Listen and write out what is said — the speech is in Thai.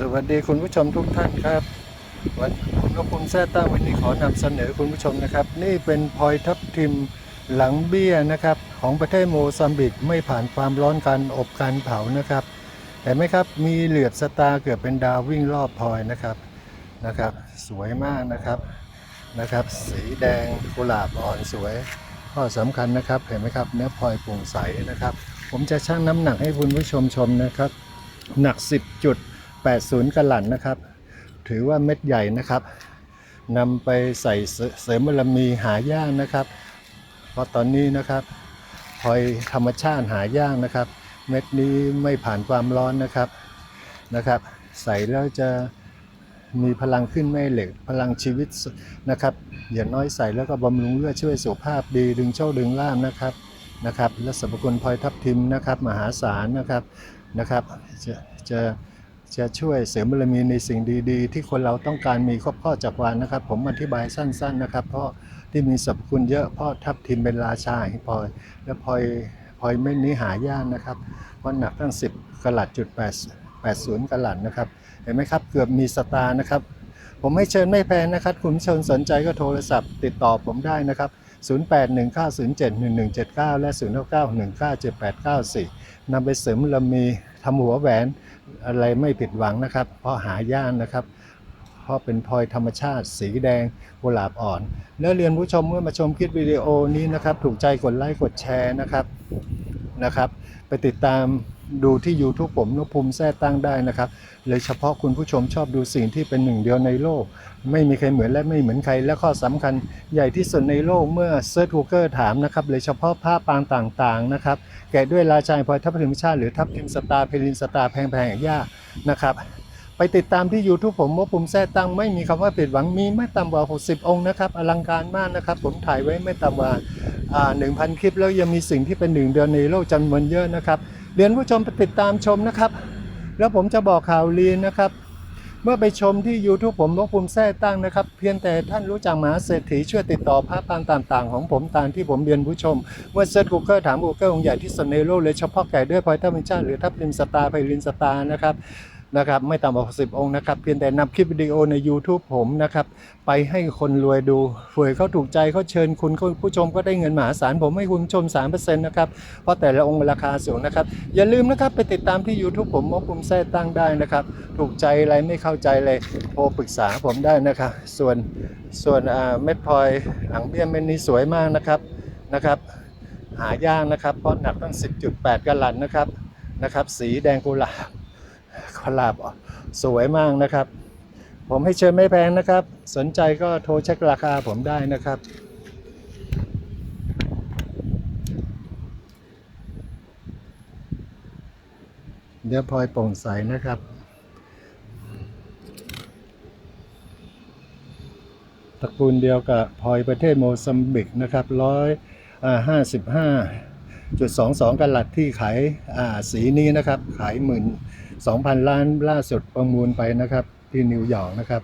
สวัสดีคุณผู้ชมทุกท่านครับ วันผมนพภูมิแท้ตั้งวันนี้ขอนำเสนอคุณผู้ชมนะครับ นี่เป็นพลอยทับทิมหลังเบี้ยนะครับ ของประเทศโมซัมบิกไม่ผ่านความร้อนการอบการเผานะครับเห็นไหมครับมีเหลือบสตาร์เกือบเป็นดาววิ่งรอบพลอยนะครับนะครับ สวยมากนะครับนะครับ สีแดงกุหลาบอ่อนสวยข้อสำคัญนะครับเห็นไหมครับเนื้อพลอยโปร่งใสนะครับ ผมจะชั่งน้ำหนักให้คุณผู้ชมชมนะครับ หนัก 10จุด 80กะลันนะครับ ถือว่าเม็ดใหญ่นะครับนำไปใส่เสเสริมบารมีหายากนะครับ เพราะตอนนี้นะครับพลอยธรรมชาติหายากนะครับ เม็ดนี้ไม่ผ่านความร้อนนะครับนะครับ ใส่แล้วจะมีพลังขึ้นไม่เหล็ก พลังชีวิตนะครับอย่างน้อยใส่แล้วก็บำรุงเลือดช่วยสุขภาพดีดึงโชคดึงล่ามนะครับนะครับ และสรรพคุณพลอยทับทิมนะครับ มหาศาลนะครับนะครับจะจะ จะช่วยเสริมบารมีในสิ่งดีๆ ที่คนเราต้องการมีครอบครอจักรวาลนะครับ ผมอธิบายสั้น ๆนะครับ เพราะที่มีสรรพคุณเยอะเพราะทับทิมเป็นราชาแห่งพลอยและพลอยพลอยเม็ดนี้หายากนะครับเพราะหนักตั้ง 10กลัดจุด8 80กลัดนะครับ เห็นไหมครับเกือบมีสตาร์นะครับ ผมให้เชิญไม่แพงนะครับ คุณชมสนใจก็โทรศัพท์ ติดต่อผมได้นะครับ 0819071179 และ 0991978894นำไปเสริมบามีทำหัวแหวนอะไรไม่ผิดหวังนะครับ เพราะหายากนะครับ เพราะเป็นพลอยธรรมชาติ สีแดงกุหลาบอ่อน แล้วเรียนผู้ชมเมื่อมาชมคลิปวิดีโอนี้นะครับ ถูกใจกดไลค์กดแชร์นะครับนะครับ ไปติดตาม ดูที่ YouTube ผมนภูมิแท้ตั้งได้นะครับเลยเฉพาะคุณผู้ชมชอบดูสิ่งที่เป็นหนึ่งเดียวในโลก ไม่มีใครเหมือนและไม่เหมือนใคร และข้อสำคัญใหญ่ที่สุดในโลกเมื่อเซิร์ช Google ถามนะครับเลยเฉพาะผ้าปางต่างๆนะครับแกะด้วยราชาพลอยทับทิมชาติหรือทับทิมสตาร์เพลินสตาร์แพงๆอย่างยากนะครับไปติดตามที่ YouTube ผมว่าปุ่มแท้ตั้งไม่มีคำว่าผิดหวังมีไม่ต่ำกว่า 60 องค์นะครับอลังการมากนะครับผมถ่ายไว้ไม่ต่ำกว่าอ่า1,000 คลิปแล้วยังมีสิ่งที่เป็นหนึ่งเดียวในโลกจำนวนเยอะนะครับ เรียนผู้ชมไปติดตามชมนะครับ แล้วผมจะบอกข่าวลีนนะครับ เมื่อไปชมที่ YouTube ผมนกภูมิแท้ตั้งนะครับ เพียงแต่ท่านรู้จักมหาเศรษฐีช่วยติดต่อพระปางต่างๆ ของผมตามที่ผมเรียนผู้ชม เมื่อเซิร์ชกูเกิลถามกูเกิลองค์ใหญ่ที่สุดในโลกเลยเฉพาะแก่ด้วยพอยทับทิมชาหรือทับทิมสตาร์ไพลินสตาร์นะครับ นะครับไม่ต่ำกว่า10องค์นะครับเพียงแต่นำคลิปวิดีโอใน YouTube ผมนะครับไปให้คนรวยดูเผื่อเขาถูกใจเขาเชิญคุณผู้ชมก็ได้เงินมหาศาลผมให้คุณผู้ชม 3%นะครับเพราะแต่ละองค์ราคาสูงนะครับอย่าลืมนะครับไปติดตามที่ YouTube ผมมกปุ่มแท้ตั้งได้นะครับถูกใจอะไรไม่เข้าใจเลยโทรปรึกษาผมได้นะครับส่วนส่วนอ่าเม็ดพลอยหลังเบี้ยเม็ดนี้สวยมากนะครับนะครับหายากนะครับเพราะหนักตั้ง 10.8กะลัดนะครับนะครับ สีแดงกุหลาบ กุหลาบสวยมากนะครับ ผมให้เชิญไม่แพงนะครับ สนใจก็โทรเช็คราคาผมได้นะครับเดี๋ยวพลอยโปร่งใสนะครับ ตระกูลเดียวกับพลอยประเทศโมซัมบิกนะครับร้อยห้าสิบห้า จุดสองสองกันลัดที่ขายาสีนี้นะครับ ขายหมื่นสองพันล้านล่าสุดประมูลไปนะครับ ที่นิวยอร์กนะครับ